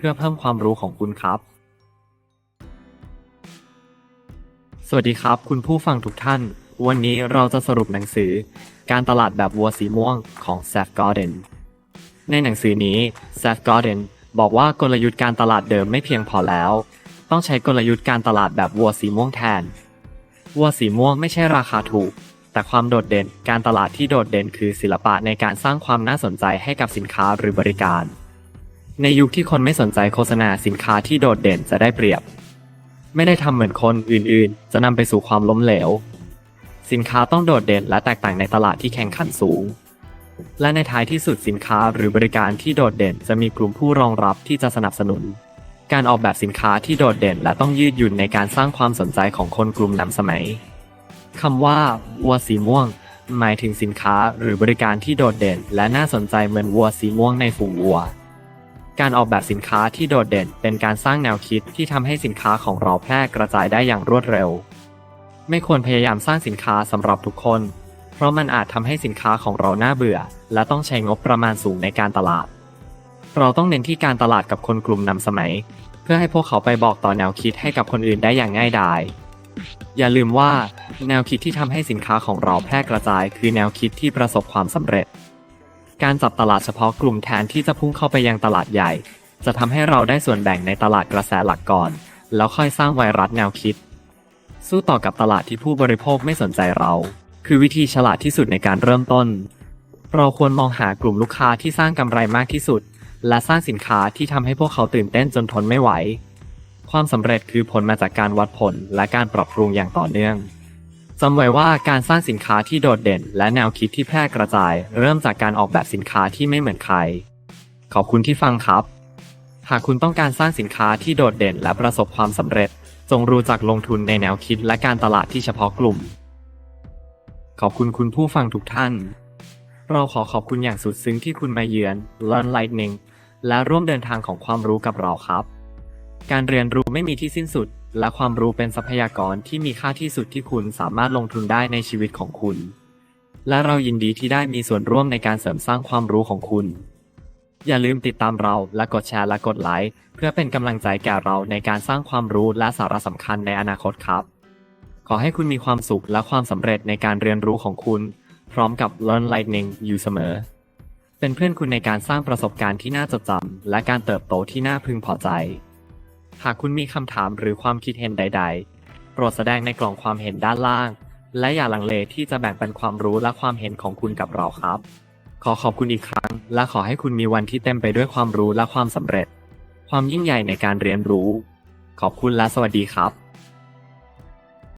พื่อเพิ่มความรู้ของคุณครับ สวัสดีครับ คุณผู้ฟังทุกท่าน วันนี้เราจะสรุปหนังสือ การตลาดแบบวัวสีม่วงของ Seth Godin ในหนังสือนี้ Seth Godin บอกว่ากลยุทธ์การตลาดเดิมไม่เพียงพอแล้ว ต้องใช้กลยุทธ์การตลาดแบบวัวสีม่วงแทน วัวสีม่วงไม่ใช่ราคาถูก แต่ความโดดเด่นการตลาดที่โดดเด่นคือศิลปะในการสร้างความน่าสนใจให้กับสินค้าหรือบริการ ในยุคที่คนไม่สนใจโฆษณาสินค้าที่โดดเด่นจะได้เปรียบ ไม่ได้ทำเหมือนคนอื่นๆ จะนำไปสู่ความล้มเหลว สินค้าต้องโดดเด่นและแตกต่างในตลาดที่แข่งขันสูง และในท้ายที่สุดสินค้าหรือบริการที่โดดเด่นจะมีกลุ่มผู้รองรับที่จะสนับสนุน การออกแบบสินค้าที่โดดเด่นและต้องยืดหยุ่นในการสร้างความสนใจของคนกลุ่มนำสมัยคำว่าวัวสีม่วง หมายถึงสินค้าหรือบริการที่โดดเด่น และน่าสนใจเหมือนวัวสีม่วงในฝูงวัว การออกแบบสินค้าที่โดดเด่นเป็นการสร้างแนวคิดที่ทำให้สินค้าของเราแพร่กระจายได้อย่างรวดเร็ว ไม่ควรพยายามสร้างสินค้าสำหรับทุกคน เพราะมันอาจทำให้สินค้าของเราน่าเบื่อ และต้องใช้งบประมาณสูงในการตลาด เราต้องเน้นที่การตลาดกับคนกลุ่มนำสมัย เพื่อให้พวกเขาไปบอกต่อแนวคิดให้กับคนอื่นได้อย่างง่ายดายอย่าลืมว่า แนวคิดที่ทำให้สินค้าของเราแพร่กระจาย คือแนวคิดที่ประสบความสำเร็จ การจับตลาดเฉพาะกลุ่มแทนที่จะพุ่งเข้าไปยังตลาดใหญ่ จะทำให้เราได้ส่วนแบ่งในตลาดกระแสหลักก่อน แล้วค่อยสร้างไวรัสแนวคิด สู้ต่อกับตลาดที่ผู้บริโภคไม่สนใจเรา คือวิธีฉลาดที่สุดในการเริ่มต้น เราควรมองหากลุ่มลูกค้าที่สร้างกำไรมากที่สุด และสร้างสินค้าที่ทำให้พวกเขาตื่นเต้นจนทนไม่ไหว ความสำเร็จคือผลมาจากการวัดผลและการปรับปรุงอย่างต่อเนื่อง จำไว้ว่าการสร้างสินค้าที่โดดเด่น และแนวคิดที่แพร่กระจาย เริ่มจากการออกแบบสินค้าที่ไม่เหมือนใคร ขอบคุณที่ฟังครับ หากคุณต้องการสร้างสินค้าที่โดดเด่น และประสบความสำเร็จ จงรู้จักลงทุนในแนวคิดและการตลาดที่เฉพาะกลุ่ม ขอบคุณคุณผู้ฟังทุกท่าน เราขอขอบคุณอย่างสุดซึ้งที่คุณมาเยือน Learn Lightning และร่วมเดินทางของความรู้กับเราครับ การเรียนรู้ไม่มีที่สิ้นสุด และความรู้เป็นทรัพยากรที่มีค่าที่สุดที่คุณสามารถลงทุนได้ในชีวิตของคุณ และเรายินดีที่ได้มีส่วนร่วมในการเสริมสร้างความรู้ของคุณ อย่าลืมติดตามเราและกดแชร์และกดไลค์เพื่อเป็นกำลังใจแก่เราในการสร้างความรู้และสาระสำคัญในอนาคตครับ ขอให้คุณมีความสุขและความสำเร็จในการเรียนรู้ของคุณ พร้อมกับ Learn Lightning อยู่เสมอ เป็นเพื่อนคุณในการสร้างประสบการณ์ที่น่าจดจำและการเติบโตที่น่าพึงพอใจ หากคุณมีคำถามหรือความคิดเห็นใด ๆ โปรดแสดงในกล่องความเห็นด้านล่าง และอย่าลังเลที่จะแบ่งปันความรู้และความเห็นของคุณกับเราครับ ขอขอบคุณอีกครั้ง และขอให้คุณมีวันที่เต็มไปด้วยความรู้และความสำเร็จ ความยิ่งใหญ่ในการเรียนรู้ ขอบคุณและสวัสดีครับ